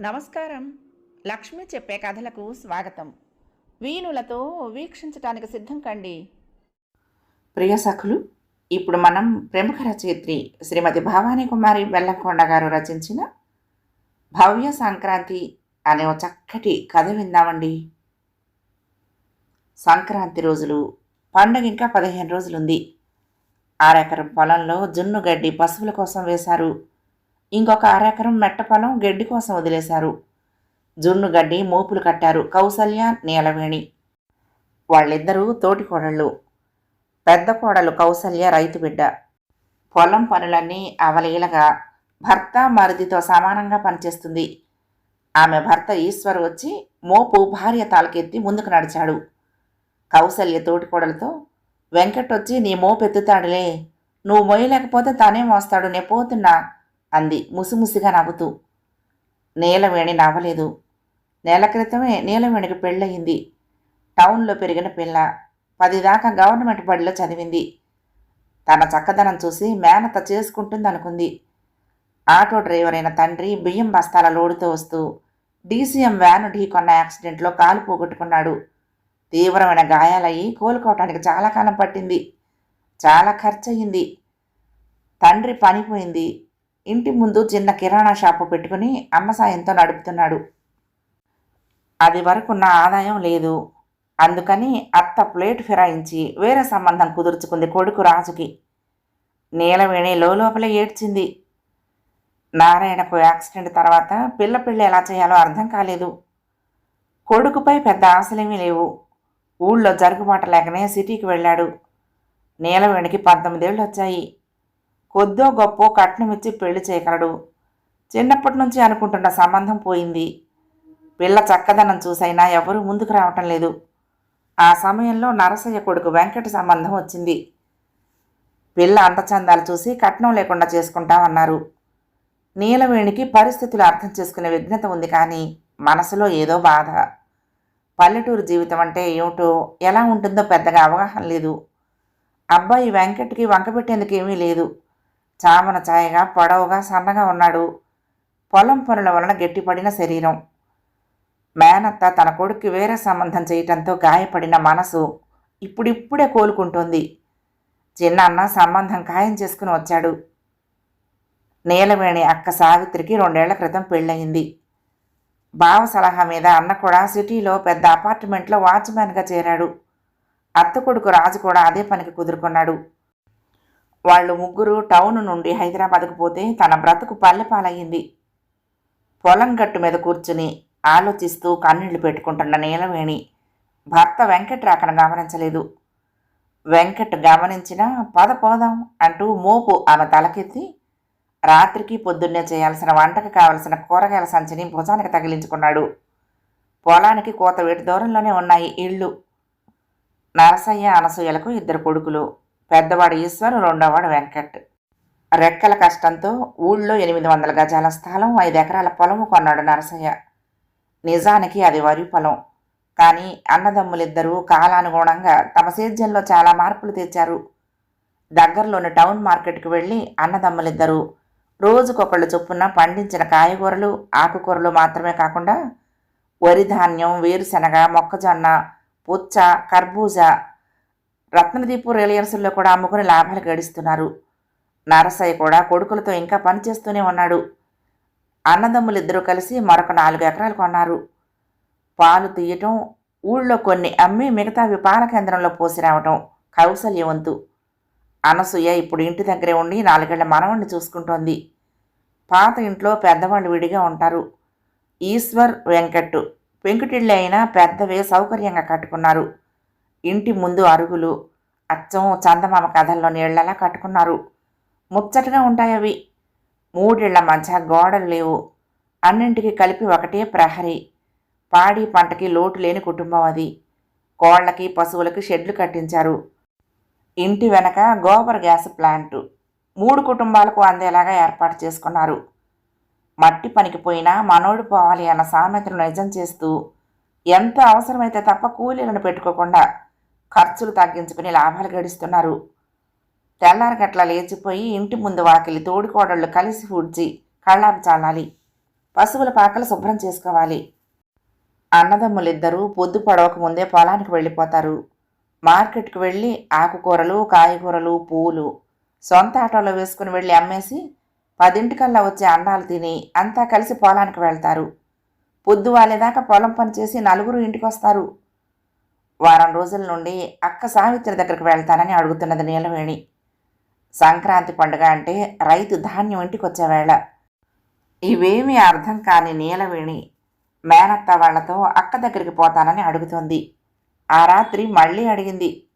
నమస్కారం. లక్ష్మి చెప్పే కథలకు స్వాగతం. వీణులతో వీక్షించటానికి సిద్ధం కండి. ప్రియ సఖులు ఇప్పుడు మనం ప్రముఖ రచయిత్రి శ్రీమతి భవానీ కుమారి వెల్లంకొండ గారు రచించిన భవ్య సంక్రాంతి అనే ఒక చక్కటి కథ విందామండి. సంక్రాంతి రోజులు పండగ ఇంకా పదిహేను రోజులుంది. ఆరెకరం పొలంలో జున్ను గడ్డి పశువుల కోసం వేశారు. ఇంకొక అరెకరం మెట్ట పొలం గడ్డి కోసం వదిలేశారు. జున్ను గడ్డి మోపులు కట్టారు కౌసల్య నీలవేణి. వాళ్ళిద్దరూ తోటి కోడళ్ళు. పెద్ద కోడలు కౌసల్య రైతు బిడ్డ. పొలం పనులన్నీ అవలీలగా భర్త మరిదితో సమానంగా పనిచేస్తుంది. ఆమె భర్త ఈశ్వర్ వచ్చి మోపు భార్య తాలకెత్తి ముందుకు నడిచాడు. కౌసల్య తోటికోడలతో వెంకట్ వచ్చి నీ మోపు ఎత్తుతాడులే నువ్వు మోయలేకపోతే తానే మోస్తాడు. నే పోతున్నా. అంది ముసిముసిగా నవ్వుతూ. నీలవేణి నవ్వలేదు. నెల క్రితమే నీలవేణికి పెళ్ళయింది. టౌన్లో పెరిగిన పిల్ల. పది దాకా గవర్నమెంట్ బడిలో చదివింది. తన చక్కదనం చూసి మేనత చేసుకుంటుందనుకుంది. ఆటో డ్రైవర్ అయిన తండ్రి బియ్యం బస్తాల లోడుతో వస్తూ డీసీఎం వ్యాను ఢీకొన్న యాక్సిడెంట్లో కాలు పోగొట్టుకున్నాడు. తీవ్రమైన గాయాలయ్యి కోలుకోవటానికి చాలా కాలం పట్టింది. చాలా ఖర్చు అయింది తండ్రి పనిపోయింది. ఇంటి ముందు చిన్న కిరాణా షాపు పెట్టుకుని అమ్మ సాయంతో నడుపుతున్నాడు. అది వరకు నా ఆదాయం లేదు. అందుకని అత్త ప్లేట్ ఫిరాయించి వేరే సంబంధం కుదుర్చుకుంది కొడుకు రాజుకి. నీలవేణి లోపలే ఏడ్చింది. నారాయణకు యాక్సిడెంట్ తర్వాత పిల్ల పెళ్ళి ఎలా చేయాలో అర్థం కాలేదు. కొడుకుపై పెద్ద ఆశలేమీ లేవు. ఊళ్ళో జరుగుబాట లేకనే సిటీకి వెళ్ళాడు. నీలవేణికి పంతొమ్మిదేళ్ళు వచ్చాయి. కొద్దో గొప్ప కట్నం ఇచ్చి పెళ్ళి చేయగలడు. చిన్నప్పటి నుంచి అనుకుంటున్న సంబంధం పోయింది. పిల్ల చక్కదనం చూసైనా ఎవరూ ముందుకు రావటం లేదు. ఆ సమయంలో నరసయ్య కొడుకు వెంకట సంబంధం వచ్చింది. పిల్ల అంతచందాలు చూసి కట్నం లేకుండా చేసుకుంటామన్నారు. నీలవేణికి పరిస్థితులు అర్థం చేసుకునే విఘ్నత ఉంది కానీ మనసులో ఏదో బాధ. పల్లెటూరు జీవితం అంటే ఏమిటో ఎలా ఉంటుందో పెద్దగా అవగాహన లేదు. అబ్బాయి వెంకట్కి వంక పెట్టేందుకు ఏమీ లేదు. చామన ఛాయగా పొడవుగా సన్నగా ఉన్నాడు. పొలం పనుల వలన గట్టిపడిన శరీరం. మేనత్త తన కొడుక్కి వేరే సంబంధం చేయటంతో గాయపడిన మనసు ఇప్పుడిప్పుడే కోలుకుంటోంది. చిన్నన్న సంబంధం ఖాయం చేసుకుని వచ్చాడు. నీలవేణి అక్క సావిత్రికి రెండేళ్ళ క్రితం పెళ్ళయింది. బావ సలహా మీద అన్న కూడా సిటీలో పెద్ద అపార్ట్మెంట్లో వాచ్మ్యాన్గా చేరాడు. అత్త కొడుకు రాజు కూడా అదే పనికి కుదురుకున్నాడు. వాళ్ళు ముగ్గురు టౌన్ నుండి హైదరాబాద్కు పోతే తన బ్రతుకు పల్లెపాలయ్యింది. పొలం గట్టు మీద కూర్చుని ఆలోచిస్తూ కన్నీళ్ళు పెట్టుకుంటున్న నీలవేణి భర్త వెంకట్ రాకను గమనించలేదు. వెంకట్ గమనించినా పద పోదాం అంటూ మోపు ఆమె తలకెత్తి రాత్రికి పొద్దున్నే చేయాల్సిన వంటకు కావలసిన కూరగాయల సంచిని భుజానికి తగిలించుకున్నాడు. పొలానికి కోత వేటి దూరంలోనే ఉన్నాయి ఇళ్ళు. నరసయ్య అనసూయలకు ఇద్దరు కొడుకులు. పెద్దవాడు ఈశ్వర్ రెండోవాడు వెంకట్. రెక్కల కష్టంతో ఊళ్ళో ఎనిమిది వందల గజాల స్థలం ఐదు ఎకరాల పొలము కొన్నాడు నరసయ్య. నిజానికి అది వరి పొలం. కానీ అన్నదమ్ములిద్దరూ కాలానుగుణంగా తమ సేద్యంలో చాలా మార్పులు తెచ్చారు. దగ్గరలోని టౌన్ మార్కెట్కి వెళ్ళి అన్నదమ్ములిద్దరూ రోజుకొకళ్ళు చొప్పున పండించిన కాయగూరలు ఆకుకూరలు మాత్రమే కాకుండా వరి ధాన్యం వేరుశనగ మొక్కజొన్న పుచ్చ కర్బూజా రత్నదీపు రిలయన్స్లో కూడా అమ్ముకుని లాభాలు గడిస్తున్నారు. నరసయ్య కూడా కొడుకులతో ఇంకా పనిచేస్తూనే ఉన్నాడు. అన్నదమ్ములిద్దరూ కలిసి మరొక నాలుగు ఎకరాలు కొన్నారు. పాలు తీయటం ఊళ్ళో కొన్ని అమ్మి మిగతావి పాల కేంద్రంలో పోసి రావటం కౌసల్యవంతు అనసూయ ఇప్పుడు ఇంటి దగ్గరే ఉండి నాలుగేళ్ళ మనవణ్ణి చూసుకుంటోంది. పాత ఇంట్లో పెద్దవాళ్ళు విడిగా ఉంటారు. ఈశ్వర్ వెంకట్ పెంకుటిళ్ళు అయినా పెద్దవే సౌకర్యంగా కట్టుకున్నారు. ఇంటి ముందు అరుగులు అచ్చం చందమామ కథల్లో నీళ్ళలా కట్టుకున్నారు. ముచ్చటగా ఉంటాయి అవి మూడిళ్ళ మధ్య గోడలు లేవు. అన్నింటికి కలిపి ఒకటే ప్రహరీ. పాడి పంటకి లోటు లేని కుటుంబం అది. కోళ్ళకి పశువులకి షెడ్లు కట్టించారు. ఇంటి వెనక గోబర్ గ్యాస్ ప్లాంటు. మూడు కుటుంబాలకు అందేలాగా ఏర్పాటు చేసుకున్నారు. మట్టి పనికి పోయినా మనోడు పోవాలి అన్న సామెతను నిజం చేస్తూ ఎంత అవసరమైతే తప్ప కూలీలను పెట్టుకోకుండా ఖర్చులు తగ్గించుకుని లాభాలు గడిస్తున్నారు. తెల్లారగట్ల లేచిపోయి ఇంటి ముందు వాకిలి తోడుకోడళ్ళు కలిసి పూడ్చి కళ్ళాపి చాలాలి పశువుల పాకలు శుభ్రం చేసుకోవాలి. అన్నదమ్ములిద్దరూ పొద్దు పడవక ముందే పొలానికి వెళ్ళిపోతారు. మార్కెట్కి వెళ్ళి ఆకుకూరలు కాయగూరలు పూలు సొంత ఆటోలో వేసుకుని వెళ్ళి అమ్మేసి పదింటికల్లా వచ్చే అన్నాలు తిని అంతా కలిసి పొలానికి వెళ్తారు. పొద్దు వాళ్ళేదాకా పొలం పని చేసి నలుగురు ఇంటికి వస్తారు వారం రోజుల నుండి అక్క సావిత్రి దగ్గరికి వెళ్తానని అడుగుతున్నది నీలవేణి. సంక్రాంతి పండుగ అంటే రైతు ధాన్యం ఇంటికి వేళ. ఇవేమీ అర్థం కాని నీలవేణి మేనత్త వాళ్ళతో అక్క దగ్గరికి పోతానని అడుగుతోంది. ఆ రాత్రి మళ్ళీ అడిగింది.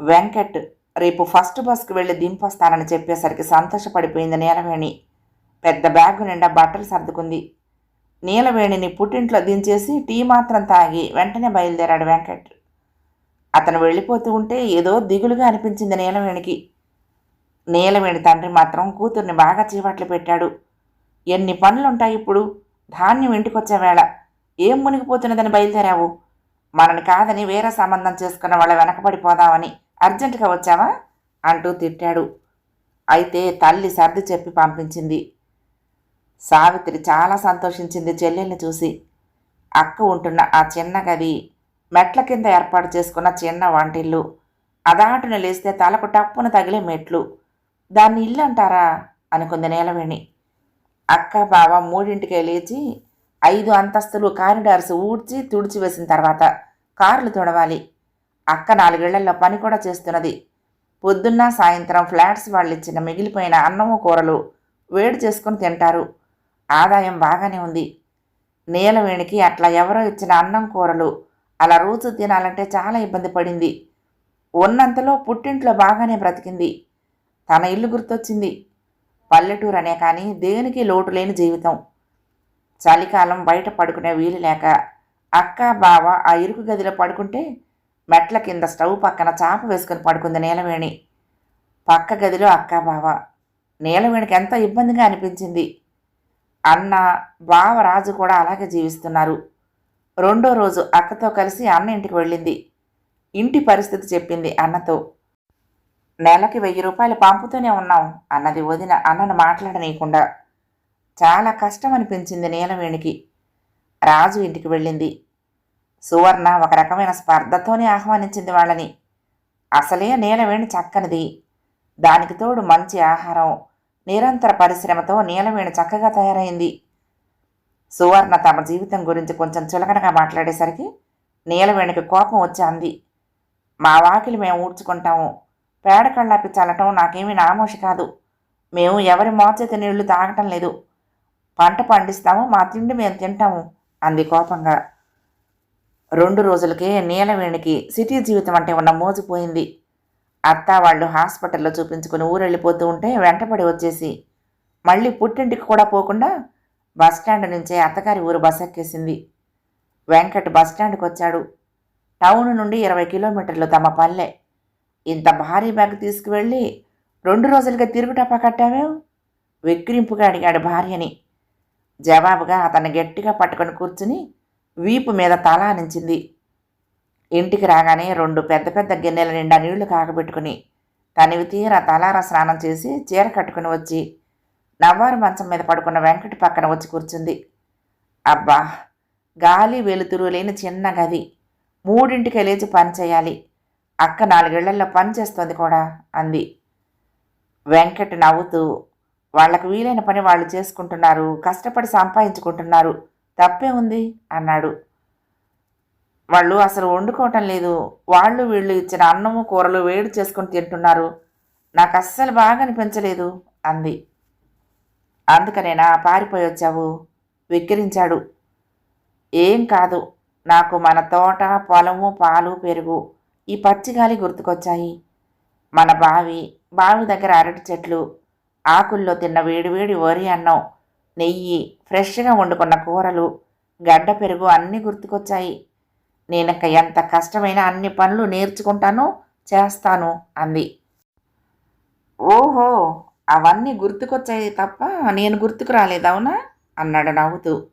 వెంకట్ రేపు ఫస్ట్ బస్కి వెళ్ళి దింపొస్తానని చెప్పేసరికి సంతోషపడిపోయింది నీలవేణి. పెద్ద బ్యాగు నిండా బట్టలు సర్దుకుంది. నీలవేణిని పుట్టింట్లో దించేసి టీ మాత్రం తాగి వెంటనే బయలుదేరాడు వెంకట్. అతను వెళ్ళిపోతూ ఉంటే ఏదో దిగులుగా అనిపించింది నీలవేణికి నీలవేణి తండ్రి మాత్రం కూతుర్ని బాగా చీపట్లు పెట్టాడు. ఎన్ని పనులుంటాయి ఇప్పుడు? ధాన్యం ఇంటికొచ్చే వేళ. ఏం మునిగిపోతున్నదని బయలుదేరావు? మనని కాదని వేరే సంబంధం చేసుకున్న వాళ్ళ వెనకబడిపోదామని అర్జెంటుగా వచ్చావా? అంటూ తిట్టాడు. అయితే తల్లి సర్ది చెప్పి పంపించింది. సావిత్రి చాలా సంతోషించింది చెల్లెల్ని చూసి. అక్క ఉంటున్న ఆ చిన్న గది మెట్ల కింద ఏర్పాటు చేసుకున్న చిన్న వంటిల్లు అదాటున లేస్తే తలకు టప్పున తగిలే మెట్లు. దాన్ని ఇల్లు అంటారా అనుకుంది నీలవేణి. అక్క బావ మూడింటికే లేచి ఐదు అంతస్తులు కారిడార్స్ ఊడ్చి తుడిచి వేసిన తర్వాత కార్లు తుడవాలి. అక్క నాలుగేళ్ళలో పని కూడా చేస్తున్నది. పొద్దున్న సాయంత్రం ఫ్లాట్స్ వాళ్ళు ఇచ్చిన మిగిలిపోయిన అన్నము కూరలు వేడి చేసుకుని తింటారు. ఆదాయం బాగానే ఉంది. నీలవేణికి అట్లా ఎవరో ఇచ్చిన అన్నం కూరలు అలా రోజు తినాలంటే చాలా ఇబ్బంది పడింది. ఉన్నంతలో పుట్టింట్లో బాగానే బ్రతికింది. తన ఇల్లు గుర్తొచ్చింది. పల్లెటూరు అనే కానీ దేనికి లోటు లేని జీవితం. చలికాలం బయట పడుకునే వీలు లేక అక్క బావ ఆ ఇరుకు గదిలో పడుకుంటే మెట్ల కింద స్టవ్ పక్కన చాప వేసుకుని పడుకుంది నీలవేణి పక్క గదిలో అక్క బావ. నీలవేణికి ఎంత ఇబ్బందిగా అనిపించింది. అన్న బావ రాజు కూడా అలాగే జీవిస్తున్నారు. రెండో రోజు అక్కతో కలిసి అన్న ఇంటికి వెళ్ళింది. ఇంటి పరిస్థితి చెప్పింది అన్నతో. నెలకి వెయ్యి రూపాయలు పంపుతూనే ఉన్నాం అన్నది వదిన అన్నను మాట్లాడనీయకుండా. చాలా కష్టం అనిపించింది నీలవేణికి. రాజు ఇంటికి వెళ్ళింది. సువర్ణ ఒక రకమైన స్పర్ధతోనే ఆహ్వానించింది వాళ్ళని. అసలే నీలవేణి చక్కనిది. దానికి తోడు మంచి ఆహారం నిరంతర పరిశ్రమతో నీలవేణి చక్కగా తయారైంది. సువర్ణ తమ జీవితం గురించి కొంచెం చులకనగా మాట్లాడేసరికి నీలవేణికి కోపం వచ్చి అంది మా వాకిలి మేము ఊడ్చుకుంటాము. పేడ కళ్ళాపి చల్లటం నాకేమీ నామోషి కాదు. మేము ఎవరి మోచేతి నీళ్ళు తాగటం లేదు. పంట పండిస్తాము మా తిండి మేము తింటాము అంది కోపంగా. రెండు రోజులకే నీలవేణికి సిటీ జీవితం అంటే ఉన్న మోజుపోయింది అత్త వాళ్ళు హాస్పిటల్లో చూపించుకుని ఊరెళ్ళిపోతూ ఉంటే వెంటపడి వచ్చేసి మళ్ళీ పుట్టింటికి కూడా పోకుండా బస్టాండ్ నుంచే అత్తగారి ఊరు బస్ ఎక్కేసింది. వెంకట్ బస్టాండ్కి వచ్చాడు. టౌన్ నుండి ఇరవై కిలోమీటర్లు తమ పల్లె. ఇంత భారీ బ్యాగ్ తీసుకువెళ్ళి రెండు రోజులుగా తిరుగుటప్ప కట్టావేం? వెక్కిరింపుగా అడిగాడు భార్యని. జవాబుగా అతన్ని గట్టిగా పట్టుకొని కూర్చుని వీపు మీద తల అనించింది ఇంటికి రాగానే రెండు పెద్ద పెద్ద గిన్నెల నిండా నీళ్ళు కాకబెట్టుకుని తనివి తీర తలార స్నానం చేసి చీర కట్టుకుని వచ్చి నవ్వారు మంచం మీద పడుకున్న వెంకటి పక్కన వచ్చి కూర్చుంది. అబ్బా గాలి వెలుతురు లేని చిన్న గది. మూడింటికి లేచి పని చేయాలి. అక్క నాలుగేళ్ళలో పని చేస్తోంది కూడా అంది. వెంకట్ నవ్వుతూ వాళ్ళకు వీలైన పని వాళ్ళు చేసుకుంటున్నారు కష్టపడి సంపాదించుకుంటున్నారు తప్పే ఉంది అన్నాడు. వాళ్ళు అసలు వండుకోవటం లేదు. వాళ్ళు వీళ్ళు ఇచ్చిన అన్నము కూరలు వేడి చేసుకొని తింటున్నారు. నాకు అస్సలు బాగా అనిపించలేదు అంది. అందుకనేనా పారిపోయి వచ్చావు వెక్కిరించాడు. ఏం కాదు నాకు మన తోట పొలము పాలు పెరుగు ఈ పచ్చిగాలి గుర్తుకొచ్చాయి. మన బావి బావి దగ్గర అరటి చెట్లు ఆకుల్లో తిన్న వేడివేడి వరి అన్నం నెయ్యి ఫ్రెష్గా వండుకున్న కూరలు గడ్డ పెరుగు అన్నీ గుర్తుకొచ్చాయి. నేనక ఎంత కష్టమైన అన్ని పనులు నేర్చుకుంటాను చేస్తాను అంది. ఓహో అవన్నీ గుర్తుకొచ్చాయి తప్ప నేను గుర్తుకు రాలేదవునా అన్నాడు నవ్వుతూ.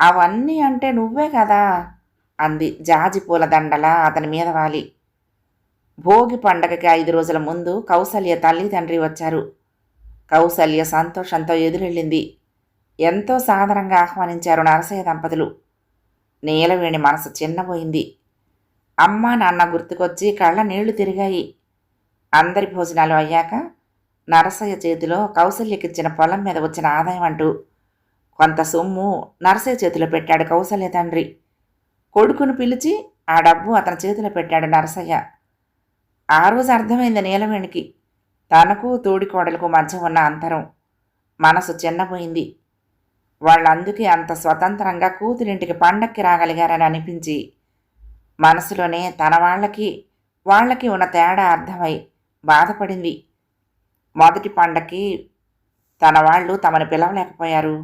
అవన్నీ అంటే నువ్వే కదా? అంది జాజి పూల దండలా అతని మీద వాలి. భోగి పండగకి ఐదు రోజుల ముందు కౌసల్య తల్లి తండ్రి వచ్చారు. కౌసల్య సంతోషంతో ఎదురెళ్ళింది. ఎంతో సాధారణంగా ఆహ్వానించారు నరసయ్య దంపతులు. నీలవేణి మనసు చిన్నపోయింది అమ్మ నాన్న గుర్తుకొచ్చి కళ్ళ నీళ్ళు తిరిగాయి. అందరి భోజనాలు అయ్యాక నరసయ్య చేతిలో కౌశల్యకిచ్చిన పొలం మీద వచ్చిన ఆదాయం అంటూ కొంత సొమ్ము నరసయ్య చేతిలో పెట్టాడు కౌసల్య తండ్రి. కొడుకును పిలిచి ఆ డబ్బు అతని చేతిలో పెట్టాడు నరసయ్య. ఆ రోజు అర్థమైంది నీలవేణికి. తనకు తోడికోడలకు మధ్య ఉన్న అంతరం. మనసు చిన్నపోయింది వాళ్ళందుకే అంత స్వతంత్రంగా కూతురింటికి పండక్కి రాగలిగారని అనిపించి మనసులోనే తన వాళ్ళకి వాళ్ళకి ఉన్న తేడా అర్థమై బాధపడింది. మొదటి పండక్కి తన వాళ్ళు తమను పిలవలేకపోయారు.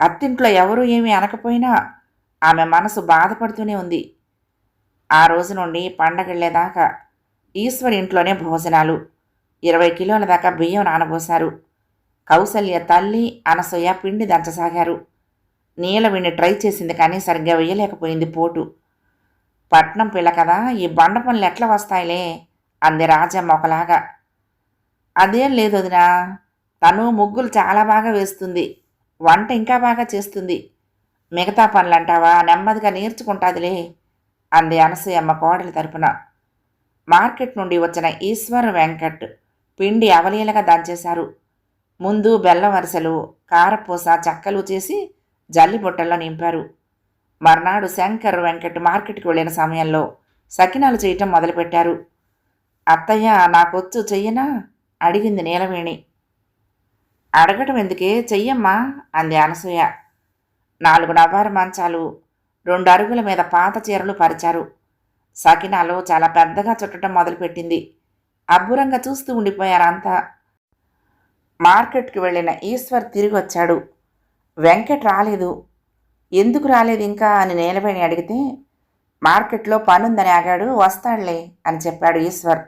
అత్తింట్లో ఎవరూ ఏమీ అనకపోయినా ఆమె మనసు బాధపడుతూనే ఉంది. ఆ రోజు నుండి పండగళ్ళేదాకా ఈశ్వరి ఇంట్లోనే భోజనాలు. ఇరవై కిలోల దాకా బియ్యం నానబోశారు. కౌసల్య తల్లి అనసూయ పిండి దంచసాగారు. నీలవిని ట్రై చేసింది కానీ సరిగ్గా వేయలేకపోయింది పోటు. పట్నం పిల్ల కదా ఈ బండ పనులు ఎట్లా వస్తాయిలే? అంది రాజమ్మ ఒకలాగా అదేం లేదు వదినా తను ముగ్గులు చాలా బాగా వేస్తుంది వంట ఇంకా బాగా చేస్తుంది. మిగతా పనులంటావా? నెమ్మదిగా నేర్చుకుంటాదిలే అంది అనసూయమ్మ కోడలి తరపున. మార్కెట్ నుండి వచ్చిన ఈశ్వర్ వెంకట్ పిండి అవలీలగా దంచేశారు. ముందు బెల్లం వరుసలు కారపూస చెక్కలు చేసి జల్లి బుట్టల్లో నింపారు. మర్నాడు శంకర్ వెంకట్ మార్కెట్కి వెళ్ళిన సమయంలో సకినాలు చేయటం మొదలుపెట్టారు. అత్తయ్య నాకొచ్చు చెయ్యనా? అడిగింది నీలవేణి. అడగటం ఎందుకే? చెయ్యమ్మా అంది అనసూయ. నాలుగు నవ్వారు మంచాలు రెండు అరుగుల మీద పాత చీరలు పరిచారు. సకినాలు చాలా పెద్దగా చుట్టడం మొదలుపెట్టింది. అబ్బురంగా చూస్తూ ఉండిపోయారంతా. మార్కెట్కి వెళ్ళిన ఈశ్వర్ తిరిగి వచ్చాడు వెంకట్ రాలేదు. ఎందుకు రాలేదు ఇంకా అని నేలవేణి అడిగితే మార్కెట్లో పనుందని ఆగాడు. వస్తాడులే అని చెప్పాడు ఈశ్వర్.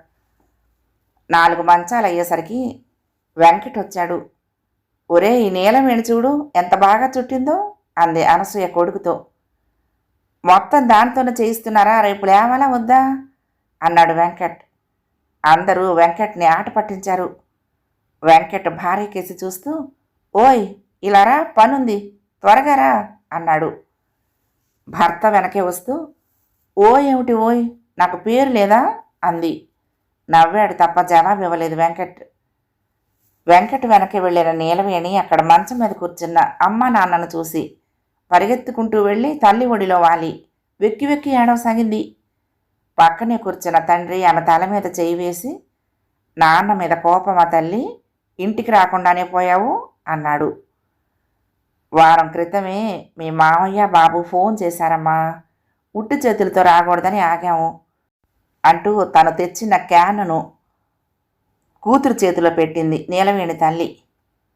నాలుగు మంచాలు అయ్యేసరికి వెంకట్ వచ్చాడు. ఒరే ఈ నీలమేణి చూడు ఎంత బాగా చుట్టిందో అంది అనసూయ కొడుకుతో. మొత్తం దానితోనే చేయిస్తున్నారా? రేపు లేవాలా? వద్దా? అన్నాడు వెంకట్. అందరూ వెంకట్ని ఆట పట్టించారు. వెంకట భార్య కేసి చూస్తూ ఓయ్ ఇలారా? పనుంది. త్వరగా రా అన్నాడు. భర్త వెనకే వస్తూ ఓ ఏమిటి ఓయ్ నాకు పేరు లేదా? అంది. నవ్వాడు తప్ప జవాబు ఇవ్వలేదు వెంకట్. వెంకట్ వెనక్కి వెళ్ళిన నీలవేణి అక్కడ మంచం మీద కూర్చున్న అమ్మ నాన్నను చూసి పరిగెత్తుకుంటూ వెళ్ళి తల్లి ఒడిలో వాలి. వెక్కి వెక్కి ఏడవసాగింది పక్కనే కూర్చున్న తండ్రి ఆమె తల మీద చేయి వేసి నాన్న మీద కోపమా తల్లి? ఇంటికి రాకుండానే పోయావు? అన్నాడు. వారం క్రితమే మీ మామయ్య బాబు ఫోన్ చేశారమ్మా. ఉట్టి చేతులతో రాకూడదని ఆగాము అంటూ తను తెచ్చిన క్యానును కూతురు చేతిలో పెట్టింది నీలవేణి తల్లి.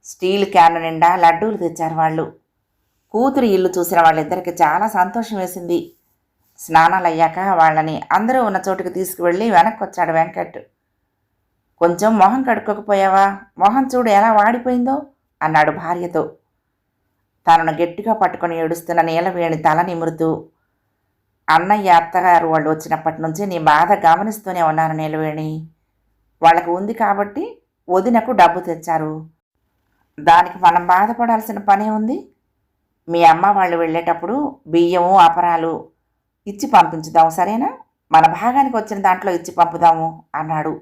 స్టీల్ క్యాన్ నిండా లడ్డూలు తెచ్చారు వాళ్ళు. కూతురు ఇల్లు చూసిన వాళ్ళిద్దరికి చాలా సంతోషం వేసింది. స్నానాలు అయ్యాక వాళ్ళని అందరూ ఉన్న చోటుకి తీసుకువెళ్ళి వెనక్కి వచ్చాడు వెంకట్. కొంచెం మొహం కడుక్కోకపోయావా? మొహం చూడు ఎలా వాడిపోయిందో అన్నాడు భార్యతో. తనను గట్టిగా పట్టుకొని ఏడుస్తున్న నీలవేణి తల నిమురుతూ అన్నయ్య అత్తగారు వాళ్ళు వచ్చినప్పటి నుంచి నీ బాధ గమనిస్తూనే ఉన్నాను నీలవేణి. వాళ్ళకు ఉంది కాబట్టి వదినకు డబ్బు తెచ్చారు. దానికి మనం బాధపడాల్సిన పనే ఉంది. మీ అమ్మ వాళ్ళు వెళ్ళేటప్పుడు బియ్యము అపరాలు ఇచ్చి పంపించుదాం సరేనా? మన భాగానికి వచ్చిన దాంట్లో ఇచ్చి పంపుదాము అన్నాడు.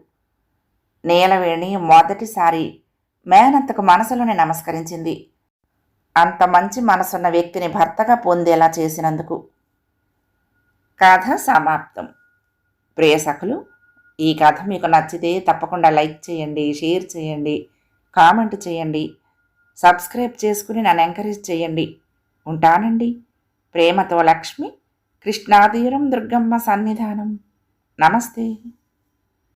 నీలవేణి మొదటిసారి మేనంతకు మనసులోనే నమస్కరించింది. అంత మంచి మనసున్న వ్యక్తిని భర్తగా పొందేలా చేసినందుకు కథ సమాప్తం. ప్రేసకులు ఈ కథ మీకు నచ్చితే తప్పకుండా లైక్ చేయండి షేర్ చేయండి కామెంట్ చేయండి సబ్స్క్రైబ్ చేసుకుని నన్ను ఎంకరేజ్ చేయండి. ఉంటానండి. ప్రేమతో లక్ష్మి కృష్ణాదీరం దుర్గమ్మ సన్నిధానం. నమస్తే.